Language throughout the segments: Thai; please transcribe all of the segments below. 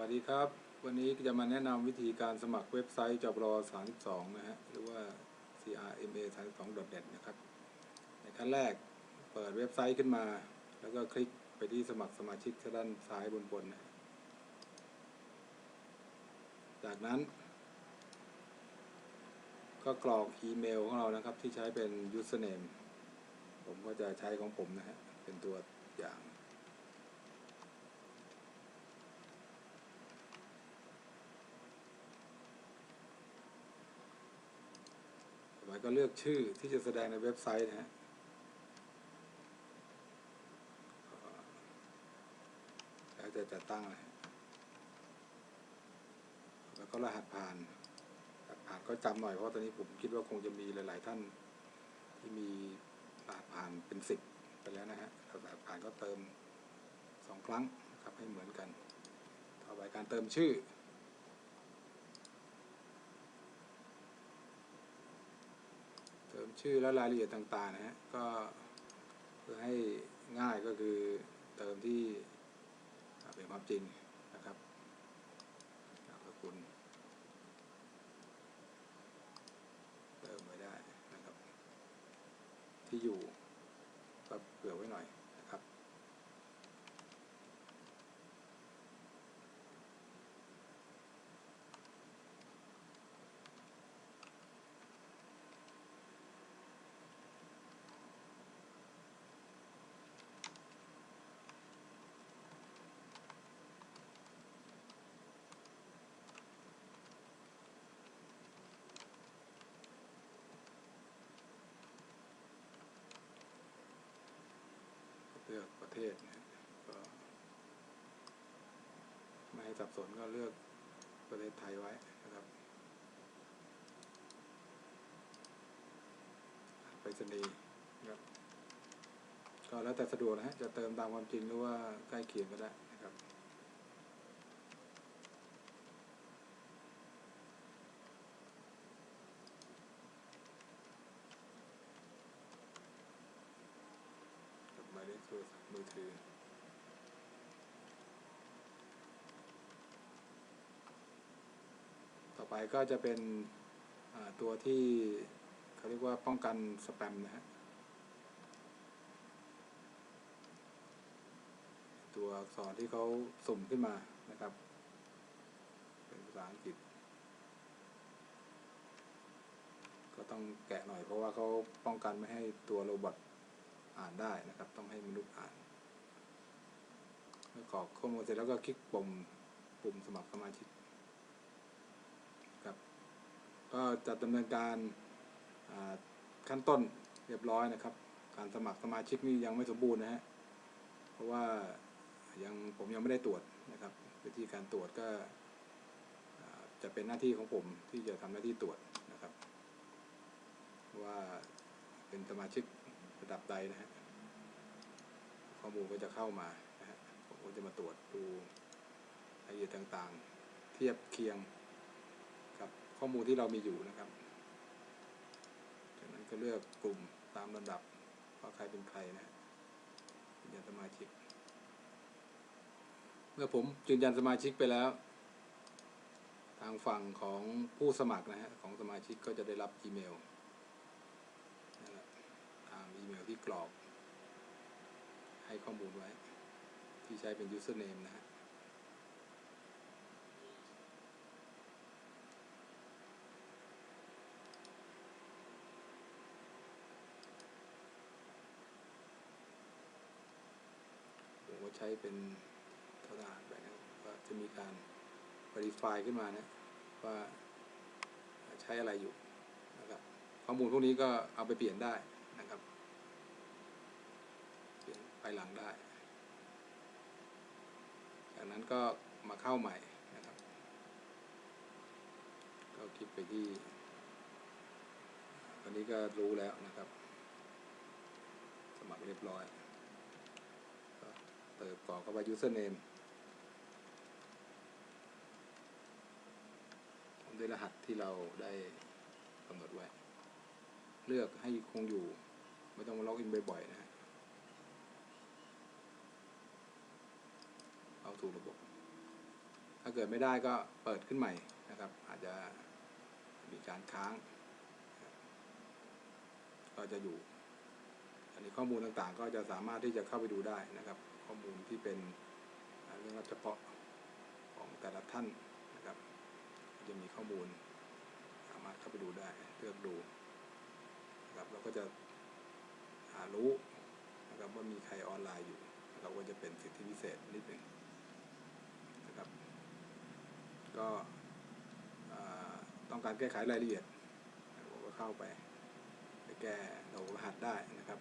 วัสดีครับ วันนี้จะมาแนะนำวิธีการสมัครเว็บไซต์จบรอ32 นะฮะ หรือว่า crma 32 net นะครับ ในขั้นแรกเปิดเว็บไซต์ขึ้นมา แล้วก็คลิกไปที่สมัครสมาชิกด้านซ้ายบนบนนะจากนั้น ก็กรอกอีเมลของเรานะครับที่ใช้เป็น username ผมก็จะใช้ของผมนะฮะ เป็นตัวอย่าง ต่อไปก็เลือกชื่อที่จะแสดงในเว็บไซต์นะฮะแล้วจะจัดตั้งนะฮะแล้วก็รหัสผ่านรหัสผ่านก็จำหน่อยเพราะตอนนี้ผมคิดว่าคงจะมีหลาย ๆ ท่านที่มีรหัสผ่านเป็นสิบไปแล้วนะฮะรหัสผ่านก็เติมสองครั้งนะครับให้เหมือนกัน ต่อไปการเติมชื่อ เติม ชื่อและรายละเอียดต่างๆนะฮะก็เพื่อให้ง่ายก็คือเติมที่เป็นความจริงนะครับนามสกุลเติมไว้ได้นะครับ ที่อยู่ก็เผื่อไว้หน่อยนะครับ เทศก็ไม่ให้สับสนก็เลือกประเทศไทยไว้นะครับ ไปสนีครับ ก็แล้วแต่สะดวกนะฮะ จะเติมตามความจริงหรือว่าใกล้เคียงก็ได้นะค รศัพท์มือถือต่อไปก็จะเป็นตัวที่เขาเรียกว่าป้องกันสแปมนะฮะตัวอักษรที่เขาสุ่มขึ้นมานะครับ เป็นภาษาอังกฤษ ก็ต้องแกะหน่อยเพราะว่าเขาป้องกันไม่ให้ตัวโรบอท อ่านได้นะครับ ต้องให้มนุษย์อ่านเมื่อกรอกข้อมูลเสร็จแล้วก็คลิกปุ่มปุ่มสมัครสมาชิกครับก็จะดำเนินการขั้นต้นเรียบร้อยนะครับ การสมัครสมาชิกนี่ยังไม่สมบูรณ์นะฮะเพราะว่ายังผมยังไม่ได้ตรวจนะครับ วิธีการตรวจก็จะเป็นหน้าที่ของผมที่จะทำหน้าที่ตรวจนะครับ ว่าเป็นสมาชิก ระดับใดนะฮะข้อมูลก็จะเข้ามานะฮะผมก็จะมาตรวจดูรายละเอียดต่างๆ เทียบเคียงกับข้อมูลที่เรามีอยู่นะครับ จากนั้นก็เลือกกลุ่มตามลำดับว่าใครเป็นใครนะฮะยืนยันสมาชิก เมื่อผมยืนยันสมาชิกไปแล้ว ทางฝั่งของผู้สมัครนะฮะของสมาชิกก็จะได้รับอีเมล นั่นแหละตาม อีเมลที่กรอก ให้ข้อมูลไว้ ที่ใช้เป็น username นะฮะผมก็ใช้เป็นทหารไปนะว่าจะมีการ verify ขึ้นมานะว่าใช้อะไรอยู่นะครับข้อมูลพวกนี้ก็เอาไปเปลี่ยนได้ นะครับเปลี่ยหลังได้ จากนั้นก็มาเข้าใหม่นะครับ ก็คลิกไปที่ตอนนี้ก็รู้แล้วนะครับ สมัครเรียบร้อย เติมกรอกเข้าไป username ด้วยรหัสที่เราได้กำหนดไว้ เลือกให้คงอยู่ ไม่ต้องล็อกอินบ่อยๆนะ ฮะเอาถูกระบบ ถ้าเกิดไม่ได้ก็เปิดขึ้นใหม่นะครับ อาจจะมีการค้าง ก็จะอยู่ อันนี้ข้อมูลต่างๆ ก็จะสามารถที่จะเข้าไปดูได้นะครับ ข้อมูลที่เป็นเรื่องรับเฉพาะของแต่ละท่านนะครับ จะมีข้อมูลสามารถเข้าไปดูได้เลือกดูนะครับเราก็จะหารู้นะครับว่ามีใครออนไลน์อยู่เราก็จะเป็นสิทธิพิเศษนิดหนึ่ง ก็ต้องการแก้ไขรายละเอียดเราก็เข้าไปไปแก้เรารหัสได้นะครับ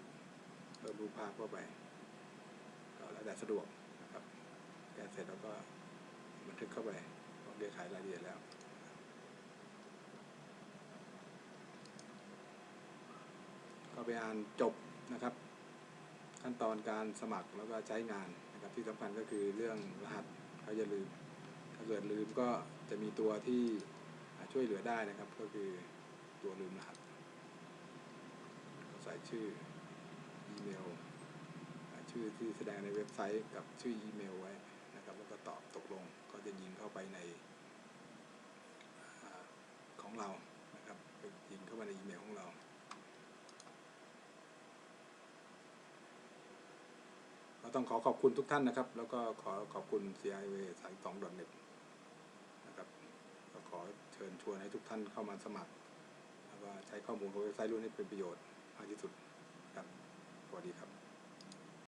เพิ่มรูปภาพเข้าไป ก็แล้วแต่สะดวกนะครับแก้เสร็จแล้วก็บันทึกเข้าไปแก้ไขรายละเอียดแล้วก็ไปอ่านจบนะครับ ขั้นตอนการสมัครแล้วก็ใช้งานนะครับที่สำคัญก็คือเรื่องรหัสเขาอย่าลืม เกิดลืมก็จะมีตัวที่ช่วยเหลือได้นะครับ ก็คือตัวลืมรหัสก็ใส่ชื่ออีเมลชื่อที่แสดงในเว็บไซต์กับชื่ออีเมลไว้นะครับ แล้วก็ตอบตกลงก็จะยิงเข้าไปในอของเรานะครับไปยิงเข้าไปในอีเมลของเราก็ต้องขอขอบคุณทุกท่านนะครับ แล้วก็ขอขอบคุณ CIV สายสองดอทเน็ต เชิญชวนให้ทุกท่านเข้ามาสมัครแล้วก็ใช้ข้อมูลของเว็บไซต์รุ่นนี้เป็นประโยชน์มากที่สุดครับสวัสดีครับ